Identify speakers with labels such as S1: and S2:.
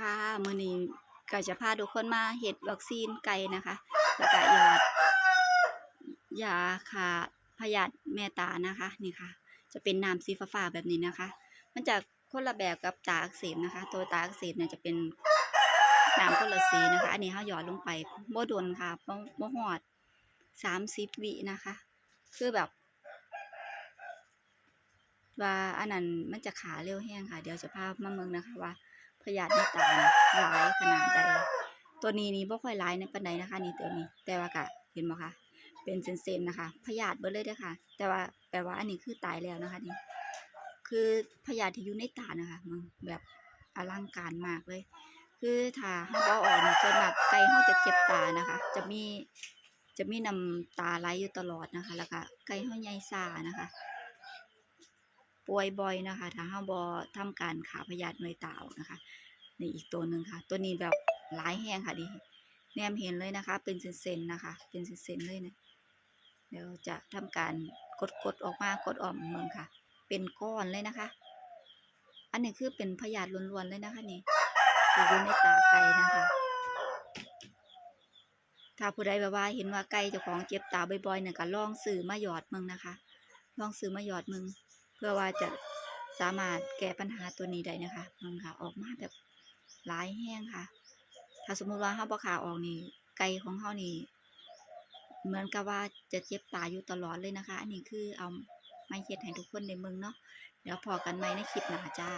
S1: ค่ะมื้อนี้ก็จะพาทุกคนมาเฮ็ดวัคซีนไก่นะคะ แล้วก็ยอดยาฆ่าพยาธิแม่ตานะคะ นี่ค่ะ จะเป็นน้ำสีฟ้าๆแบบนี้นะคะ มันจะคนละแบบกับตาอักเสบนะคะ ตัวตาอักเสบเนี่ยจะเป็นน้ำคนละสีนะคะ อันนี้เฮาหยอดลงไปบ่โดนค่ะบ่บ่ฮอด30วินะคะ คือแบบ ว่าอันนั้นมันจะขาเร็วแห้งค่ะ เดี๋ยวจะพามาเมืองนะคะว่า พยาธิตาน่ะหลายขนาดใดตัวนี้นี่บ่ค่อยหลายในปานใดนะคะนี่ตัวนี้แต่ว่าก็เห็นบ่คะเป็นเส้นๆนะคะพยาธิเบิดเลยเด้อค่ะ แต่ว่าแปลว่าอันนี้คือตายแล้วนะคะนี่คือพยาธิอยู่ในตานะคะมึงแบบอลังการมากเลย คือถ้าเฮาบ่เอาออกนี่ส่วนมากไก่เฮาจะเจ็บตานะคะ จะมีจะมีน้ำตาไหลอยู่ตลอดนะคะ แล้วก็ไก่เฮาใหญ่ซ่านะคะ ป่วยบ่อยนะคะ ถ้าเฮาบ่ทำการฆ่าพยาธิหน่วยตาออกนะคะนี่อีกตัวหนึ่งค่ะ ตัวนี้แบบหลายแห้งค่ะดิแนมเห็นเลยนะคะ เป็นเส้นๆนะคะ เป็นเส้นๆเลยนะเดี๋ยวจะทำการกดกดออกมากดออกเมืองค่ะ เป็นก้อนเลยนะคะ อันนี้คือเป็นพยาธิล้วนๆเลยนะคะนี่อยู่ในตาไก่นะคะ ถ้าผู้ใดแบบว่าเห็นว่าไก่เจ้าของเจ็บตาบ่อยๆเนี่ยก็ลองซื้อมาหยอดเมืองนะคะ ลองซื้อมาหยอดเมือง เพื่อว่าจะสามารถแก้ปัญหาตัวนี้ได้นะคะมืองค่ะออกมาแบบหลายแห้งค่ะ ถ้าสมมุติว่าเฮาบ่ขาออกนี่ไก่ของเฮานี่เหมือนกับว่าจะเจ็บตาอยู่ตลอดเลยนะคะ อันนี้คือเอาไม่เฮ็ดให้ทุกคนในเมืองเนาะเดี๋ยวพอกันไหมในคลิปหน้าจ้า